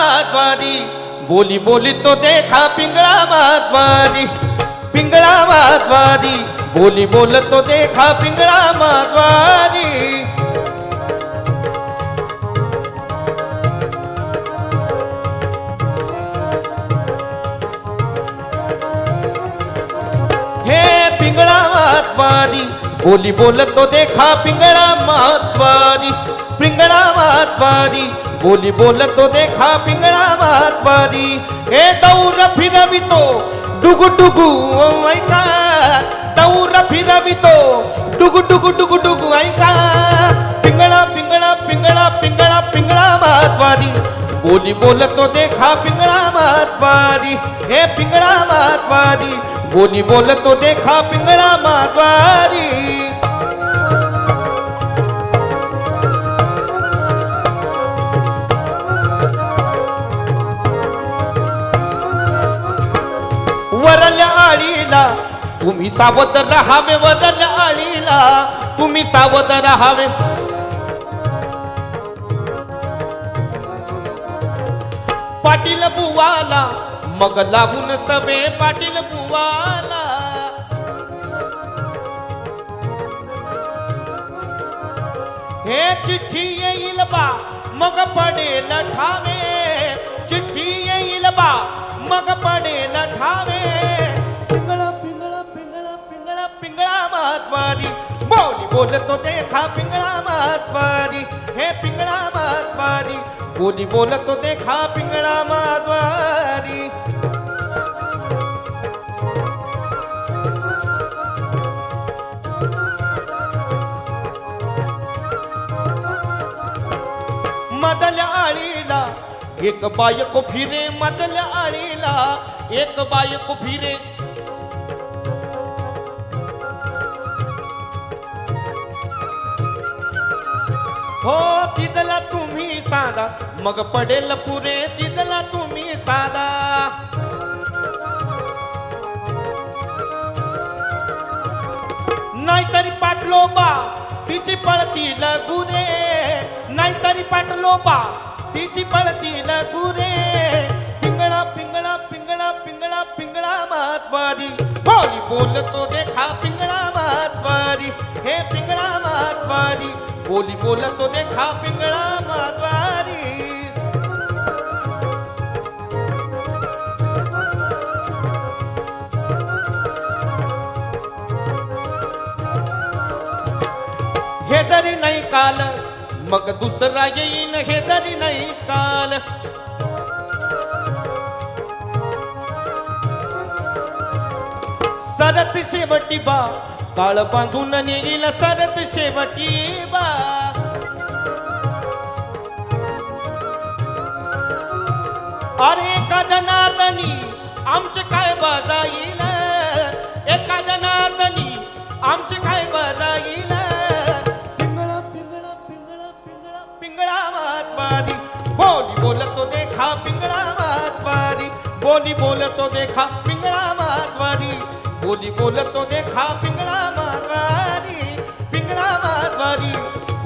मातवारी बोली बोली तो देखा पिंगळा मातवारी पिंगळा मातवारी बोली, बोल तो देखा पिंगळा मातवारी हे पिंगळा मातवारी बोली, बोल तो देखा पिंगळा मातवारी पिंगळा मातवारी बोली बोल तो देखा पिंगळा मातवारी हे दौर फिरवितो डुगु डुगु ऐका। दौर फिरवितो डुगु डुगु डुगु डुगु ऐका। पिंगळा पिंगळा पिंगळा पिंगळा पिंगळा मातवारी बोली बोलतो देखा पिंगळा मातवारी हे पिंगळा मातवारी बोली बोलतो देखा पिंगळा मातवारी वरल्या आळीला. तुम्ही सावध राहावे वदन आळीला. तुम्ही सावध राहावे. पाटील बुवाला मग लागून सवे पाटील बुवाला. हे चिठ्ठी येईल बा मग पडेल ठावे. चिठ्ठी येईल बा मग पडेल ठावे. मातवारी बोली बोलतो देखा पिंगळा मातवारी हे पिंगळा मातवारी बोली बोलतो देखा पिंगळा मातवारी मदल्या आळीला एक बायको फिरे मदल्या आळीला एक बायको फिरे तिजला तुम्ही साधा. मग पडेल पुरे तिजला तुम्ही साधा. नाहीतरी पाटलोबा तिची पळतील गुरे. नाहीतरी पाटलोबा तिची पळतील गुरे. पिंगळा पिंगळा पिंगळा पिंगळा पिंगळा मातवारी. बोली बोलतो देखा पिंगळा मातवारी. हे पिंगळा मातवारी. बोली बोलतो देखा पिंगळा माद्वारी हे जरी नाही काल मग दुसरा येईन हे जरी नाही काल. सरत शेवटी बा काळ पांघून नेईल सरत शेवटी बा. अरे एका जनार्दनी आमचे काय बजाईल? एका जनार्दनी आमचे काय बजाईल? पिंगळा पिंगळा पिंगळा पिंगळा पिंगळा मातवारी बोली बोलतो देखा पिंगळा मातवारी बोली बोलतो देखा पिंगळा मातवारी बोली बोलतो देखा पिंगळा मातवारी पिंगळा मातवारी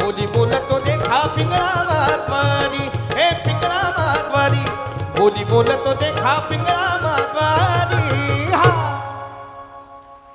बोली बोलतो देखा पिंगळा मातवारी हे पिंगळा मातवारी बोली बोलतो देखा पिंगळा